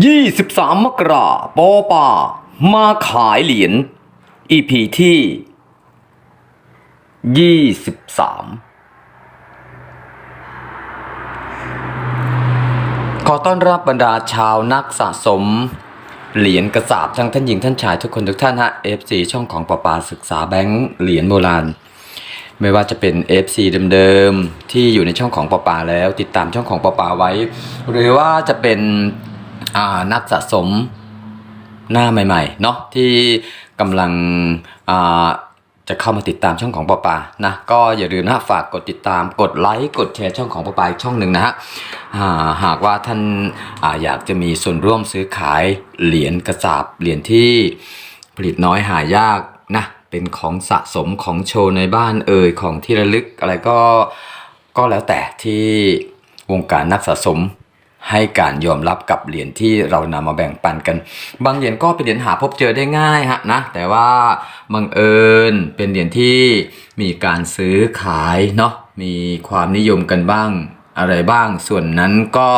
23 มกราปอป่า มาขายเหรียญ EP ที่ 23 ขอต้อนรับบรรดาชาวนักสะสม เหรียญกระสาบทั้งท่านหญิงท่านชายทุกคนทุกท่านฮะ FC ช่องของปอปาศึกษาแบงค์เหรียญโบราณ ไม่ว่าจะเป็น FC เดิมๆ ที่อยู่ในช่องของปอปาแล้ว ติดตามช่องของปอปาไว้ หรือว่าจะเป็น นักสะสมหน้าใหม่ๆเนาะที่กำลังจะเข้ามาติดตามช่องของปอปานะก็อย่าลืมนะฝากกดติดตามกดไลค์กดแชร์ช่องของปอปาอีกช่องหนึ่งนะฮะหากว่าท่านอาอยากจะมีส่วนร่วมซื้อขายเหรียญกระสาบเหรียญที่ผลิตน้อยหายากนะเป็นของสะสมของโชว์ในบ้านเอ่ยของที่ระลึกอะไรก็ก็แล้วแต่ที่วงการนักสะสม ให้การยอมรับกับเหรียญที่เรานำมาแบ่งปันกัน บางเหรียญก็เป็นเหรียญหาพบเจอได้ง่ายฮะนะ แต่ว่าบังเอิญเป็นเหรียญที่มีการซื้อขายเนาะ มีความนิยมกันบ้างอะไรบ้าง ส่วนนั้นก็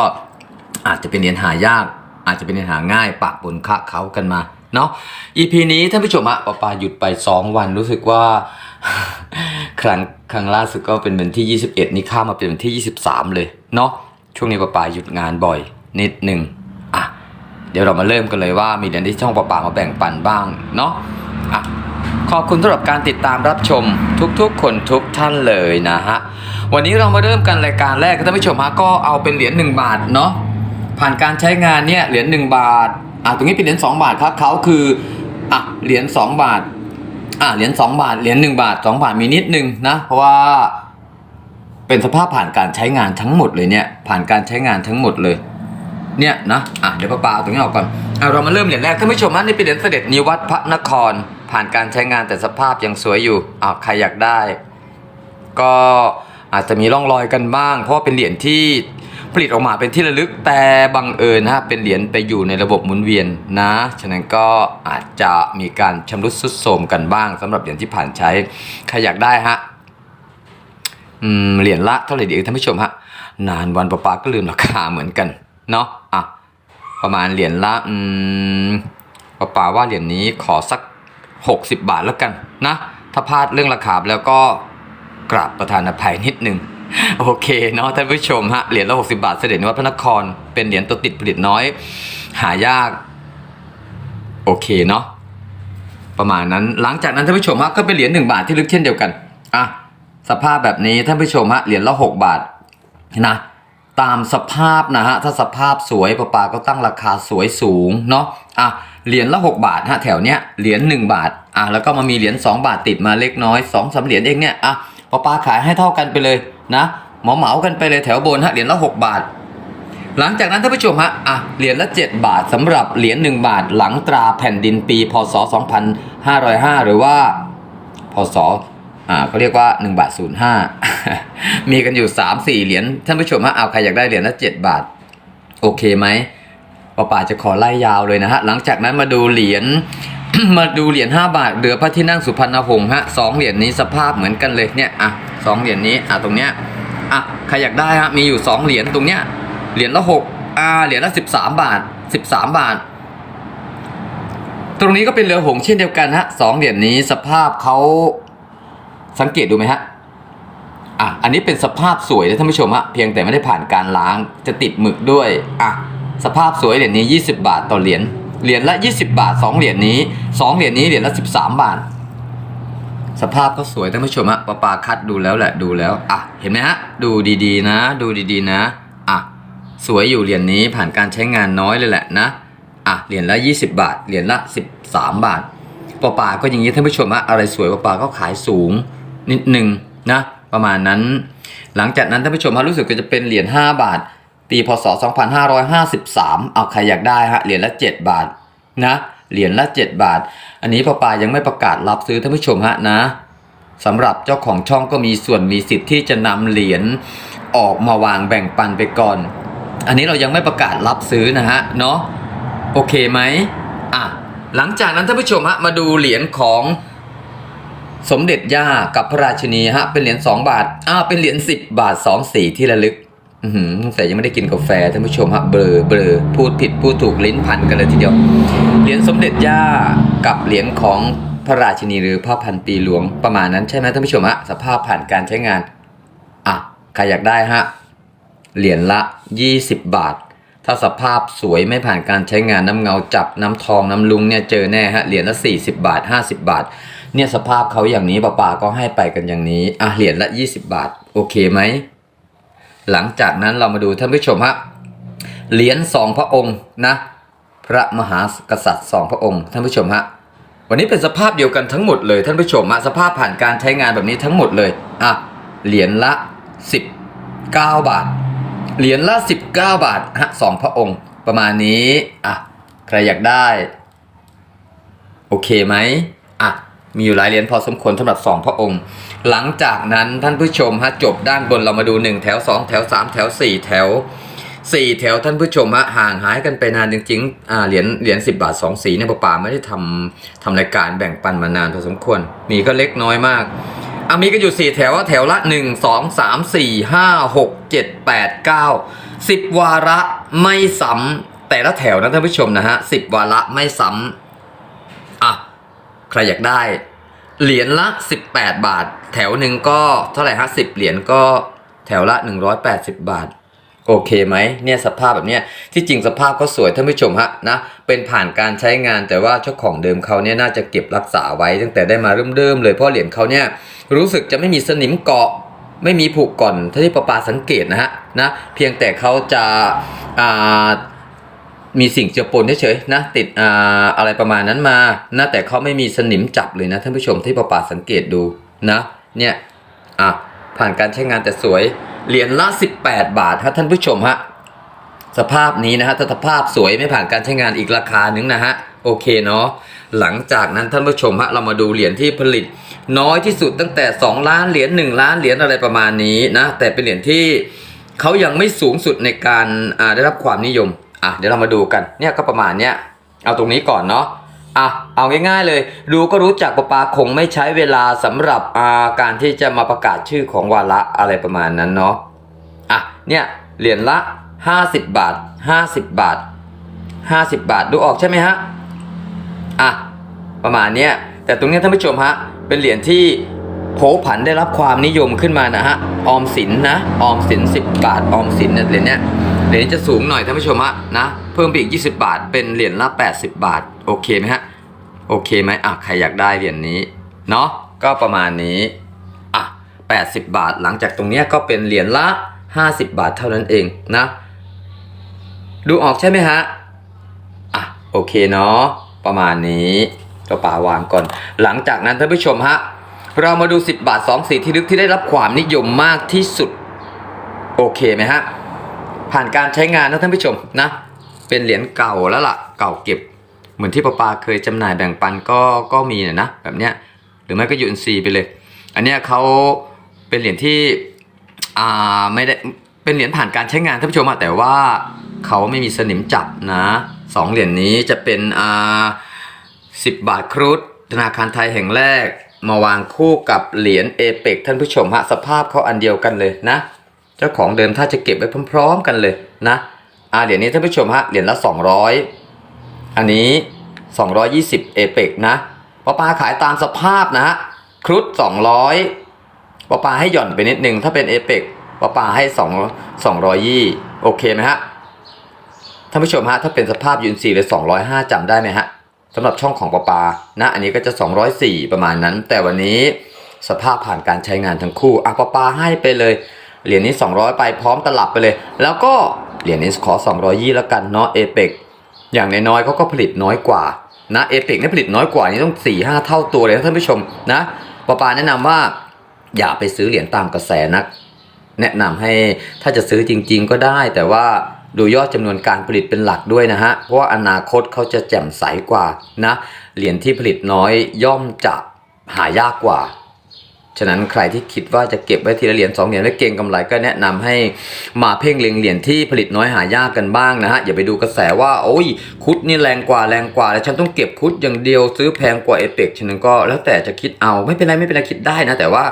อาจจะเป็นเหรียญหายาก อาจจะเป็นเหรียญหาง่ายปะปนคะเขากันมาเนาะ EP นี้ท่านผู้ชมอะปอปาหยุดไป 2 วันรู้สึกว่าครั้งครั้งล่าสุดก็เป็นวันที่ 21 นี่ข้ามมาเป็นวันที่ 23 เลยเนาะ ช่วงนี้ปอปาหยุดงานบ่อย นิดหนึ่งอะเดี๋ยวเรามาเริ่มกันเลยว่ามีเหรียญที่ช่องปอปามาแบ่งปันบ้างเนาะอะขอบคุณสำหรับการติดตามรับชมทุกๆ คนทุกท่านเลยนะฮะวันนี้เรามาเริ่มกันรายการแรกท่านผู้ชมฮะก็เอาเป็นเหรียญ1บาทเนาะผ่านการใช้งานเนี่ยเหรียญ1บาทอะตรงนี้เป็นเหรียญ2บาทครับเขาคืออะเหรียญ2บาทอะเหรียญ2บาทเหรียญ1บาท 2 บาทมีนิดนึงนะเพราะว่า เป็นสภาพผ่านการใช้งานทั้งหมดเลยเนี่ยผ่านการใช้งานทั้งหมดเลยเนี่ยนะอะเดี๋ยวป้าปาเอาตรงนี้ออกก่อนเอาเรามาเริ่มเหรียญแรกท่านผู้ชมนะนี่เป็นเหรียญเสด็จนิวัตพระนคร ผ่านการใช้งานแต่สภาพยังสวยอยู่อ่าใครอยากได้ ก็อาจจะมีร่องรอยกันบ้าง เพราะว่าเป็นเหรียญที่ผลิตออกมาเป็นที่ระลึกแต่บังเอิญนะฮะเป็นเหรียญไปอยู่ในระบบหมุนเวียนนะฉะนั้นก็อาจจะมีการชำรุดทรุดโทรมกันบ้างสำหรับเหรียญที่ผ่านใช้ใครอยากได้ฮะ เหรียญละเท่าไหร่ดีท่านผู้ชมฮะ นานวันประปาก็ลืมราคาเหมือนกัน เนาะอะประมาณเหรียญละอืมประปาว่าเหรียญนี้ขอสัก 60 บาทแล้วกันนะ ถ้าพลาดเรื่องราคาแล้วก็กราบประธานอภัยนิดนึงโอเคเนาะท่านผู้ชมฮะเหรียญละ60 บาทเสด็จนิวัฒน์พระนคร เป็นเหรียญตัวติดผลิตน้อย หายาก โอเคเนาะประมาณนั้นหลังจากนั้นท่านผู้ชมฮะก็เป็นเหรียญหนึ่งบาทที่ลึกเช่นเดียวกันอะ สภาพแบบนี้ท่านผู้ชมฮะเหรียญละหกบาทนะตามสภาพนะฮะถ้าสภาพสวยปะปาก็ตั้งราคาสวยสูงเนาะอะเหรียญละ 6 บาทฮะแถวเนี้ยเหรียญ1บาทอะแล้วก็มามีเหรียญ2บาทติดมาเล็กน้อย2อสเหรียญเองเนี่ยอะปะปาขายให้เท่ากันไปเลยนะเหมาเหมากันไปเลยแถวบนฮะเหรียญละ 6 บาท หลังจากนั้นท่านผู้ชมฮะอะเหรียญละ 7 บาทสำหรับเหรียญ1บาท หลังตราแผ่นดินปี พศ 2505 หรือว่า พศ อ่าเขาเรียกว่า1บาท05 มีกันอยู่ 3 4 เหรียญท่านผู้ชมฮะเอาใครอยากได้เหรียญละ7บาท โอเคไหมป้าป่าจะขอไล่ยาวเลยนะฮะ หลังจากนั้นมาดูเหรียญมาดูเหรียญ5บาทเรือพระที่นั่งสุพรรณหงษ์ฮะสองเหรียญนี้สภาพเหมือนกันเลยเนี่ยอะสองเหรียญนี้อะตรงเนี้ยอะใครอยากได้ฮะมีอยู่ 2 เหรียญตรงเนี้ยเหรียญละ6อ่าเหรียญละ 13 บาท 13 บาท ตรงนี้ก็เป็นเรือหงส์เช่นเดียวกันฮะสองเหรียญนี้สภาพเขา สังเกตดูไหมฮะอะอันนี้เป็นสภาพสวยนะท่านผู้ชมฮะเพียงแต่ไม่ได้ผ่านการล้างจะติดหมึกด้วยอะสภาพสวยเหรียญนี้ 20 บาทต่อเหรียญเหรียญละ 20 บาท 2 เหรียญนี้ 2 เหรียญนี้เหรียญละ 13 บาท สภาพก็สวยท่านผู้ชมฮะปาปาคัดดูแล้วแหละดูแล้วอะเห็นไหมฮะดูดีๆนะ ดูดีๆนะอะสวยอยู่เหรียญนี้ผ่านการใช้งานน้อยเลยแหละนะอะเหรียญละ 20 บาทเหรียญละ 13 บาทปาปาก็อย่างนี้ท่านผู้ชมฮะอะไรสวยปาปาก็ขายสูง นิดหนึ่งนะประมาณนั้น หลังจากนั้นท่านผู้ชมฮะรู้สึกก็จะเป็นเหรียญ5 บาท ปีพศ 2553 เอาใครอยากได้ฮะเหรียญละ 7 บาทนะเหรียญละ 7 บาท อันนี้ปาปายังไม่ประกาศรับซื้อท่านผู้ชมฮะนะสำหรับเจ้าของช่องก็มีส่วนมีสิทธิ์ที่จะนำเหรียญออกมาวางแบ่งปันไปก่อน อันนี้เรายังไม่ประกาศรับซื้อนะฮะเนาะโอเคไหมอะหลังจากนั้นท่านผู้ชมฮะมาดูเหรียญของ สมเด็จย่ากับพระราชินีฮะเป็นเหรียญ2บาทอ่าเป็นเหรียญ10 บาท 2 สีที่ระลึกอือหือแต่ยังไม่ได้กินกาแฟท่านผู้ชมฮะเบลอเบลอพูดผิดพูดถูกลิ้นพันกันเลยทีเดียวเหรียญสมเด็จย่ากับเหรียญของพระราชินีหรือพระพันปีหลวงประมาณนั้นใช่ไหมท่านผู้ชมฮะสภาพผ่านการใช้งานอะใครอยากได้ฮะเหรียญละ 20 บาท ถ้าสภาพสวยไม่ผ่านการใช้งานน้ำเงาจับน้ำทองน้ำลุงเนี่ยเจอแน่ฮะเหรียญละ 40 บาท 50 บาท เนี่ยสภาพเขาอย่างนี้ป้าป่าก็ให้ไปกันอย่างนี้อะเหรียญละ 20 บาท โอเคไหม หลังจากนั้นเรามาดูท่านผู้ชมฮะเหรียญสองพระองค์นะ พระมหากษัตริย์สองพระองค์ ท่านผู้ชมฮะวันนี้เป็นสภาพเดียวกันทั้งหมดเลยท่านผู้ชมฮะสภาพผ่านการใช้งานแบบนี้ทั้งหมดเลยอะเหรียญละ 19 บาท เหรียญละ 19 บาทฮะสองพระองค์ ประมาณนี้อะใครอยากได้ โอเคไหมอะ มีอยู่หลายเหรียญพอสมควรสำหรับสองพระองค์ หลังจากนั้นท่านผู้ชมฮะจบด้านบนเรามาดู 1 แถว 2 แถว 3 แถว 4 แถว 4 แถวท่านผู้ชมฮะห่างหายกันไปนานจริงๆอ่าเหรียญเหรียญ10 บาท 2 สีเนี่ยป่าไม่ได้ทำทำรายการแบ่งปันมานานพอสมควรมีก็เล็กน้อยมากอะมีก็อยู่ 4 แถวแถวละ 1 2 3 4 5 6 7 8 9 10 วาระไม่ซ้ำแต่ละแถวนะท่านผู้ชมนะฮะ10 วาระไม่ซ้ำ ครอยากได้ เหรียญละ 18 บาท แถวหนึ่งก็เท่าไหร่ฮะ10เหรียญก็แถวละ 180 บาท โอเคไหมเนี่ยสภาพแบบเนี้ยที่จริงสภาพก็สวยท่านผู้ชมฮะนะเป็นผ่านการใช้งานแต่ว่าเจ้าของเดิมเขาเนี่ยน่าจะเก็บรักษาไว้ ตั้งแต่ได้มาเริ่มเดิมเลยเพราะเหรียญเขาเนี่ยรู้สึกจะไม่มีสนิมเกาะไม่มีผูกก่อนถ้าที่ประปาสังเกตนะฮะนะเพียงแต่เขาจะอ่า มีสิ่งเจือปนเฉยๆนะติดอ่าอะไรประมาณนั้นมานะแต่เขาไม่มีสนิมจับเลยนะท่านผู้ชมที่ประปาสังเกตดูนะเนี่ยอะผ่านการใช้งานแต่สวยเหรียญละ 18 บาทฮะท่านผู้ชมฮะสภาพนี้นะฮะถ้าสภาพสวยไม่ผ่านการใช้งานอีกราคาหนึ่งนะฮะโอเคเนาะหลังจากนั้นท่านผู้ชมฮะเรามาดูเหรียญที่ผลิต น้อยที่สุดตั้งแต่ 2 ล้านเหรียญ1ล้านเหรียญอะไรประมาณนี้นะแต่เป็นเหรียญที่เขายังไม่สูงสุดในการได้รับความนิยม อะเดี๋ยวเรามาดูกันเนี่ยก็ประมาณเนี้ยเอาตรงนี้ก่อนเนาะอะเอาง่ายๆเลยดูก็รู้จักประปาคงไม่ใช้เวลาสำหรับอาการที่จะมาประกาศชื่อของวาระอะไรประมาณนั้นเนาะอะเนี่ยเหรียญละ 50 บาท 50 บาท 50 บาทดูออกใช่ไหมฮะอะประมาณเนี้ยแต่ตรงเนี้ยท่านผู้ชมฮะเป็นเหรียญที่โผผันได้รับความนิยมขึ้นมานะฮะออมสินนะออมสิน 10 บาทออมสินเนี่ยเหรียญเนี้ย รียญจะสูงหน่อยท่านผู้ชมฮะนะเพิ่มไปอีก 20 บาท เป็นเหรียญละ 80 บาท โอเคไหมฮะโอเคไหมอะใครอยากได้เหรียญนี้เนาะก็ประมาณนี้อะ80 บาท หลังจากตรงเนี้ยก็เป็นเหรียญละ 50 บาทเท่านั้นเองนะ ดูออกใช่ไหมฮะอะโอเคเนาะประมาณนี้ก็ป่าวางก่อน หลังจากนั้นท่านผู้ชมฮะเรามาดู 10 บาท 2 สีที่ลึกที่ได้รับความนิยมมากที่สุด โอเคไหมฮะ ผ่านการใช้งานนะท่านผู้ชมนะ เป็นเหรียญเก่าแล้วล่ะ เก่าเก็บ เหมือนที่ป้าปาเคยจำหน่ายแบ่งปันก็ก็มีเนะนะแบบเนี้ยหรือไม่ก็ยูนซีไปเลย อันเนี้ยเขาเป็นเหรียญที่อ่าไม่ได้เป็นเหรียญผ่านการใช้งานท่านผู้ชมอะแต่ว่าเขาไม่มีสนิมจับนะสองเหรียญนี้จะเป็นอ่าสิบบาทครุฑธนาคารไทยแห่งแรกมาวางคู่กับเหรียญเอเปกท่านผู้ชมฮะสภาพเขาอันเดียวกันเลยนะ เจ้าของเดิมถ้าจะเก็บไว้พร้อม ๆ กันเลยนะอ่าเหรียญนี้ท่านผู้ชมฮะเหรียญละ 200 อันนี้ 220 เอเปกนะปอปาขายตามสภาพนะฮะครุฑ200ปอปาให้หย่อนไปนิดนึงถ้าเป็นเอเปกปอปาให้2 200ยี่โอเคไหมฮะท่านผู้ชมฮะถ้าเป็นสภาพยูนซีเลย205จำได้ไหมฮะสำหรับช่องของปอปานะอันนี้ก็จะ 204 ประมาณนั้น แต่วันนี้สภาพผ่านการใช้งานทั้งคู่อะปอปาให้ไปเลย เหรียญนี้ 200 ไปพร้อมตลับไปเลย แล้วก็เหรียญนี้ขอ 200ยี่แล้วกันเนาะเอเปกอย่างน้อยๆเขาก็ผลิตน้อยกว่านะเอเปกนี่ผลิตน้อยกว่านี่ต้อง 4 5 เท่าตัวเลยท่านผู้ชมนะปอปาแนะนำว่าอย่าไปซื้อเหรียญตามกระแสนัก แนะนำให้ถ้าจะซื้อจริง ๆ ก็ได้ แต่ว่าดูยอดจำนวนการผลิตเป็นหลักด้วยนะฮะเพราะว่าอนาคตเขาจะแจ่มใสกว่านะเหรียญที่ผลิตน้อยย่อมจะหายากกว่า ฉะนั้นใครที่คิดว่าจะเก็บไว้ทีละเหรียญสองเหรียญไว้เก็งกำไรก็แนะนำให้มาเพ่งเล็งเหรียญที่ผลิตน้อยหายากกันบ้างนะฮะอย่าไปดูกระแสว่าโอ้ยคุดนี่แรงกว่าแรงกว่าแล้วฉันต้องเก็บคุดอย่างเดียวซื้อแพงกว่าเอเปกฉะนั้นก็แล้วแต่จะคิดเอาไม่เป็นไรไม่เป็นไรคิดได้นะ แต่ว่า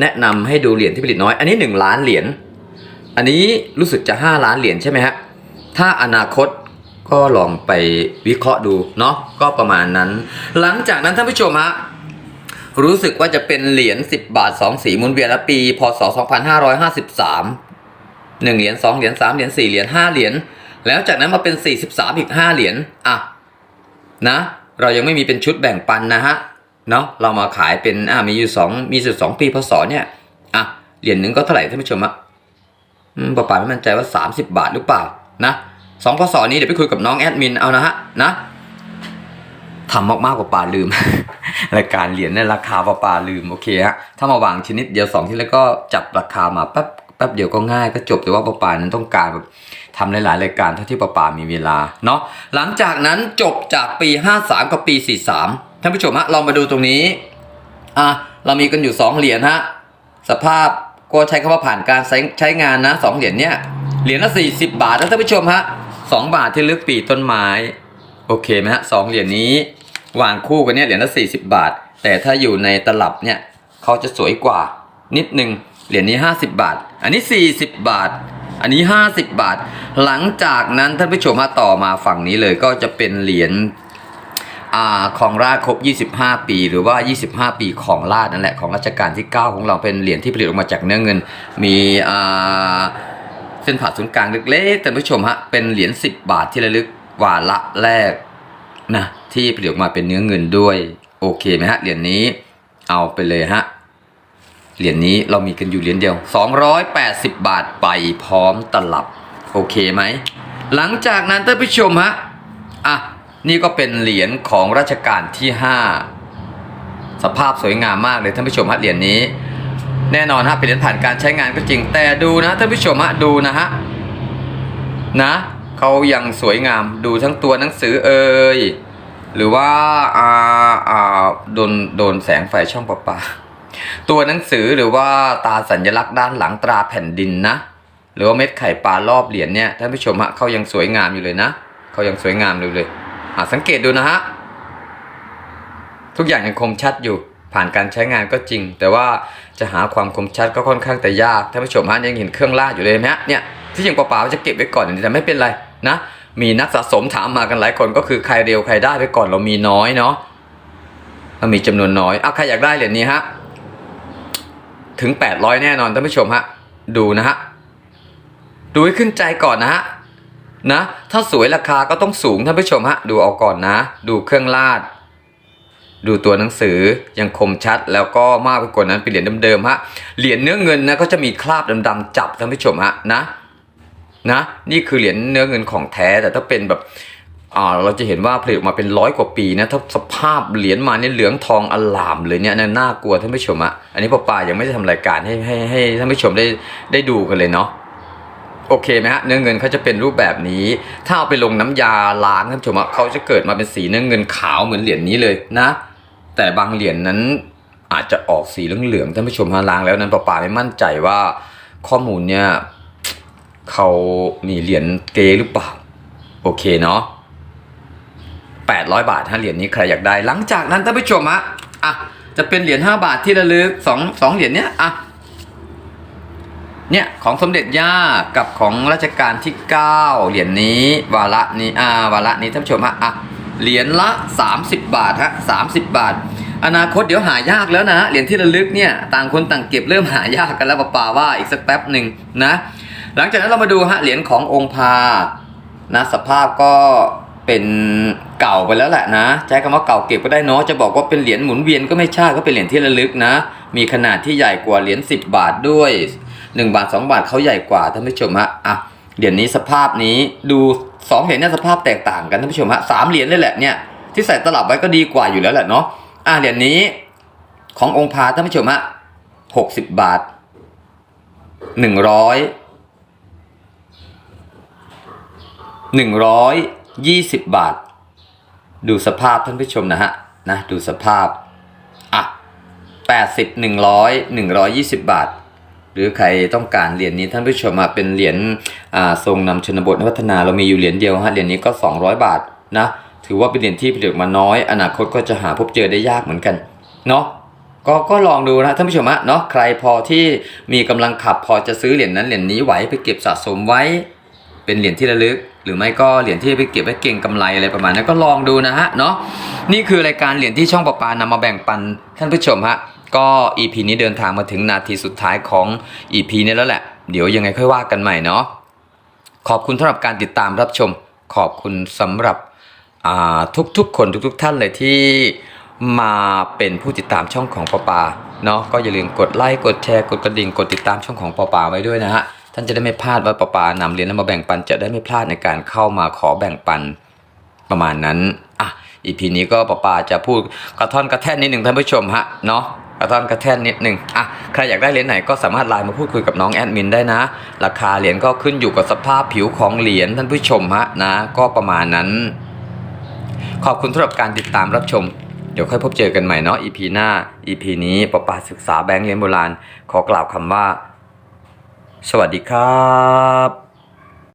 แนะนำให้ดูเหรียญที่ผลิตน้อย อันนี้ 1 ล้านเหรียญอันนี้รู้สึกจะ 5 ล้านเหรียญใช่ไหมฮะถ้าอนาคตก็ลองไปวิเคราะห์ดูเนาะก็ประมาณนั้น หลังจากนั้นท่านผู้ชมฮะ รู้สึกว่าจะเป็นเหรียญ10บาท2สีมุนเวียนและปี พศ2553 1เหรียญ2เหรียญ3เหรียญ4เหรียญ5เหรียญแล้วจากนั้นมาเป็น43อีก5เหรียญอะนะ เรายังไม่มีเป็นชุดแบ่งปันนะฮะเนาะเรามาขายเป็นอ่ามีอยู่2มีอยู่2ปีพศเนี่ยอะเหรียญหนึ่งก็เท่าไหร่ท่านผู้ชมอะป้าป๋าไม่มั่นใจว่า30บาทหรือเปล่านะสองพศนี้เดี๋ยวไปคุยกับน้องแอดมินเอานะฮะนะ ทำมากๆกว่าป่าลืม รายการเหรียญเนี่ยราคาป่าป่าลืมโอเคฮะถ้ามาวางชนิดเดียวสองที่แล้วก็จับราคามาแป๊บแป๊บเดียวก็ง่ายก็จบแต่ว่าป่าป่านั้นต้องการแบบทำหลายๆรายการเท่าที่ป่าป่ามีเวลาเนาะหลังจากนั้นจบจากปี 53 กับปี 43ท่านผู้ชมฮะลองมาดูตรงนี้อะเรามีกันอยู่ 2 เหรียญฮะสภาพก็ใช้คำว่าผ่านการใช้ใช้งานนะสองเหรียญเนี่ยเหรียญละ 40 บาทนะท่านผู้ชมฮะสองบาทที่ลึกปีต้นไม้ โอเคไหมฮะสองเหรียญนี้ วางคู่กันเนี่ยเหรียญละสี่สิบาท แต่ถ้าอยู่ในตลับเนี่ยเขาจะสวยกว่า นิดนึงเหรียญนี้ห้าสิบาท อันนี้สี่สิบบาท อันนี้ห้าสิบบาท หลังจากนั้นท่านผู้ชมมาต่อมาฝั่งนี้เลยก็จะเป็นเหรียญอาของราชครบ 25 ปี หรือว่า 25 ปีของราชนั่นแหละของรัชกาลที่ 9 ของเราเป็นเหรียญที่ผลิตออกมาจากเนื้อเงิน มีเส้นผ่าศูนย์กลางเล็กๆท่านผู้ชมฮะเป็นเหรียญ10 บาทที่ระลึกวาระแรก นะที่ผลิตออกมาเป็นเนื้อเงินด้วยโอเคไหมฮะเหรียญนี้เอาไปเลยฮะเหรียญนี้เรามีกันอยู่เหรียญเดียว 280 บาทไปพร้อมตลับโอเคไหมหลังจากนั้นท่านผู้ชมฮะอะนี่ก็เป็นเหรียญของรัชกาลที่ 5 สภาพสวยงามมากเลยท่านผู้ชมฮะเหรียญนี้ แน่นอนฮะเป็นเหรียญผ่านการใช้งานก็จริงแต่ดูนะท่านผู้ชมฮะดูนะฮะนะ เขายังสวยงามดูทั้งตัวหนังสือเอ่ยหรือว่าอ่าอ่าโดนโดนแสงไฟช่องประปาตัวหนังสือหรือว่าตาสัญลักษณ์ด้านหลังตราแผ่นดินนะ หรือว่าเม็ดไข่ปลารอบเหรียญเนี่ยท่านผู้ชมฮะเขายังสวยงามอยู่เลยนะเขายังสวยงามอยู่เลยอะสังเกตดูนะฮะทุกอย่างยังคมชัดอยู่ผ่านการใช้งานก็จริง แต่ว่าจะหาความคมชัดก็ค่อนข้างแต่ยากท่านผู้ชมฮะยังเห็นเครื่องลาดอยู่เลยไหมฮะเนี่ยที่ยังเปล่าๆจะเก็บไว้ก่อนแต่ไม่เป็นไร นะมีนักสะสมถามมากันหลายคนก็คือใครเร็วใครได้ไปก่อนเรามีน้อยเนาะเรามีจำนวนน้อยอะใครอยากได้เหรียญนี้ฮะถึง 800 แน่นอนท่านผู้ชมฮะดูนะฮะดูให้ขึ้นใจก่อนนะฮะนะ ถ้าสวยราคาก็ต้องสูงท่านผู้ชมฮะดูเอาก่อนนะ ดูเครื่องลาด ดูตัวหนังสือยังคมชัดแล้วก็มากไปกว่านั้นเป็นเหรียญเดิมๆฮะเหรียญเนื้อเงินนะก็จะมีคราบดำๆจับท่านผู้ชมฮะนะ นะนี่คือเหรียญเนื้อเงินของแท้แต่ถ้าเป็นแบบอ่าเราจะเห็นว่าผลิตออกมาเป็นร้อยกว่าปีนะถ้าสภาพเหรียญมาเนี่ยเหลืองทองอลามเลยเนี่ยน่ากลัวท่านผู้ชมอะอันนี้ป้าปายังไม่ได้ทำรายการให้ให้ให้ท่านผู้ชมได้ได้ดูกันเลยเนาะโอเคไหมฮะเนื้อเงินเขาจะเป็นรูปแบบนี้ ถ้าเอาไปลงน้ำยาล้างท่านผู้ชมอะเขาจะเกิดมาเป็นสีเนื้อเงินขาวเหมือนเหรียญนี้เลยนะ แต่บางเหรียญนนั้นอาจจะออกสีเหลืองๆท่านผู้ชมฮะล้างแล้วนั้นป้าป่าไม่มั่นใจว่าข้อมูลเนี่ย เขามีเหรียญเกหรือเปล่า โอเคเนาะ800 บาทฮะเหรียญนี้ใครอยากได้ หลังจากนั้นท่านผู้ชมฮะอะจะเป็นเหรียญ5บาทที่ระลึกสองสองเหรียญเนี้ยอะเนี่ยของสมเด็จย่ากับของรัชกาลที่ 9 เหรียญนี้ วาระนี้อ่าวาระนี้ท่านผู้ชมฮะอะเหรียญละ 30 บาทฮะ30บาท อนาคตเดี๋ยวหายากแล้วนะเหรียญที่ระลึกเนี่ยต่างคนต่างเก็บเริ่มหายากกันแล้วป่าป่าว่าอีกสักแป๊บหนึ่งนะ หลังจากนั้นเรามาดูฮะเหรียญขององค์พานะสภาพก็เป็นเก่าไปแล้วแหละนะใช้คำว่าเก่าเก็บก็ได้เนาะจะบอกว่าเป็นเหรียญหมุนเวียนก็ไม่ใช่ก็เป็นเหรียญที่ระลึกนะ มีขนาดที่ใหญ่กว่าเหรียญ10 บาทด้วย 1 บาท 2 บาทเขาใหญ่กว่าท่านผู้ชมฮะอะเหรียญนี้สภาพนี้ดูสองเหรียญเนี่ยสภาพแตกต่างกันท่านผู้ชมฮะสามเหรียญเลยแหละเนี่ยที่ใส่ตลับไว้ก็ดีกว่าอยู่แล้วแหละเนาะอะเหรียญนี้ขององค์พาท่านผู้ชมฮะหกสิบบาทหนึ่งร้อย หนึ่งร้อยยี่สิบบาท ดูสภาพท่านผู้ชมนะฮะนะดูสภาพอะแปดสิบหนึ่งร้อยหนึ่งร้อยยี่สิบบาท หรือใครต้องการเหรียญนี้ท่านผู้ชมอะเป็นเหรียญอ่าทรงนำชนบทพัฒนาเรามีอยู่เหรียญเดียวฮะเหรียญนี้ก็ 200 บาทนะถือว่าเป็นเหรียญที่ผลิตมาน้อย อนาคตก็จะหาพบเจอได้ยากเหมือนกันเนาะก็ก็ลองดูนะท่านผู้ชมฮะเนาะใครพอที่มีกำลังขับพอจะซื้อเหรียญนั้นเหรียญนี้ไหวไปเก็บสะสมไว้ เป็นเหรียญที่ระลึก หรือไม่ก็เหรียญที่ไปเก็บไว้เก่งกำไรอะไรประมาณนั้นก็ลองดูนะฮะเนาะนี่คือรายการเหรียญที่ช่องประปานำมาแบ่งปันท่านผู้ชมฮะก็ EP นี้เดินทางมาถึงนาทีสุดท้ายของ EP นี้แล้วแหละ เดี๋ยวยังไงค่อยว่ากันใหม่เนาะขอบคุณสำหรับการติดตามรับชม ขอบคุณสำหรับทุกๆ คนทุก ๆ ท่านเลยที่มาเป็นผู้ติดตามช่องของปอปาเนาะก็อย่าลืมกดไลค์กดแชร์กดกระดิ่งกดติดตามช่องของปอปาไว้ด้วยนะฮะ ท่านจะได้ไม่พลาดว่าปอปานำเหรียญนำมาแบ่งปันจะได้ไม่พลาดในการเข้ามาขอแบ่งปันประมาณนั้นอะอีพีนี้ก็ปอปาจะพูดกระท่อนกระแท่นนิดหนึ่งท่านผู้ชมฮะเนาะกระท่อนกระแท่นนิดหนึ่งอะใครอยากได้เหรียญไหนก็สามารถไลน์มาพูดคุยกับน้องแอดมินได้นะ ราคาเหรียญก็ขึ้นอยู่กับสภาพผิวของเหรียญท่านผู้ชมฮะนะ ก็ประมาณนั้น ขอบคุณสำหรับการติดตามรับชม เดี๋ยวค่อยพบเจอกันใหม่เนาะ EP หน้า EP นี้ปอปาศึกษาแบงค์เหรียญโบราณ ขอกล่าวคำว่า สวัสดีครับ